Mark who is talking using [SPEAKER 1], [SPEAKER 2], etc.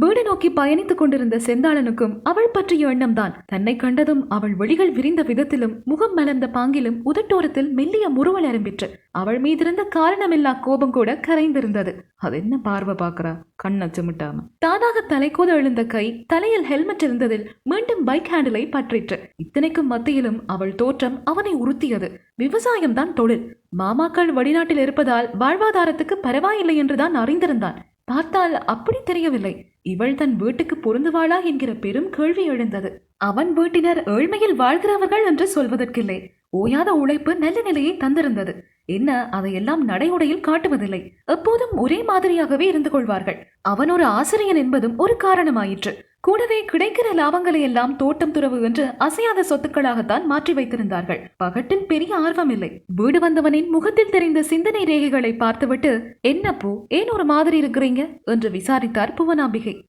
[SPEAKER 1] வீடு நோக்கி பயணித்துக் கொண்டிருந்த செந்தாளனுக்கும் அவள் பற்றிய எண்ணம்தான். தன்னை கண்டதும் அவள் விழிகள் விரிந்த விதத்திலும் முகம் மலர்ந்த பாங்கிலும் உதட்டோரத்தில் மெல்லிய முறுவல் ஆரம்பிற்று அவள் மீதிருந்த காரணமில்லா கோபம் கூட கரைந்திருந்தது. அது என்ன பார்வை பாக்குறா கண்ணை சிமிட்டாம? தானாக தலைக்கோத எழுந்த கை தலையில் ஹெல்மெட் இருந்ததில் மீண்டும் பைக் ஹேண்டிலை பற்றிற்று. இத்தனைக்கும் மத்தியிலும் அவள் தோற்றம் அவனை உறுத்தியது. விவசாயம்தான் தொழில். மாமாக்கள் வெளிநாட்டில் இருப்பதால் வாழ்வாதாரத்துக்கு பரவாயில்லை என்றுதான் அறிந்திருந்தான். பார்த்தால் அப்படி தெரியவில்லை. இவள் தன் வீட்டுக்கு பொருந்துவாளா என்கிற பெரும் கேள்வி எழுந்தது. அவன் வீட்டினர் ஏழ்மையில் வாழ்கிறவர்கள் என்று சொல்வதற்கில்லை. ஓயாத உழைப்பு நல்ல நிலையை தந்திருந்தது. என்ன அதையெல்லாம் நடைமுறையில் காட்டுவதில்லை. எப்போதும் ஒரே மாதிரியாகவே இருந்து கொள்வார்கள். அவன் ஒரு ஆசிரியன் என்பதும் ஒரு காரணமாயிற்று. கூடவே கிடைக்கிற லாபங்களை எல்லாம் தோட்டம் துறவு என்று அசையாத சொத்துக்களாகத்தான் மாற்றி வைத்திருந்தார்கள். பகட்டில் பெரிய ஆர்வம் இல்லை. வீடு வந்தவனின் முகத்தில் தெரிந்த சிந்தனை ரேகைகளை பார்த்துவிட்டு என்ன பூ? ஏன் ஒரு மாதிரி இருக்கிறீங்க? என்று விசாரித்தார் புவனாம்பிகை.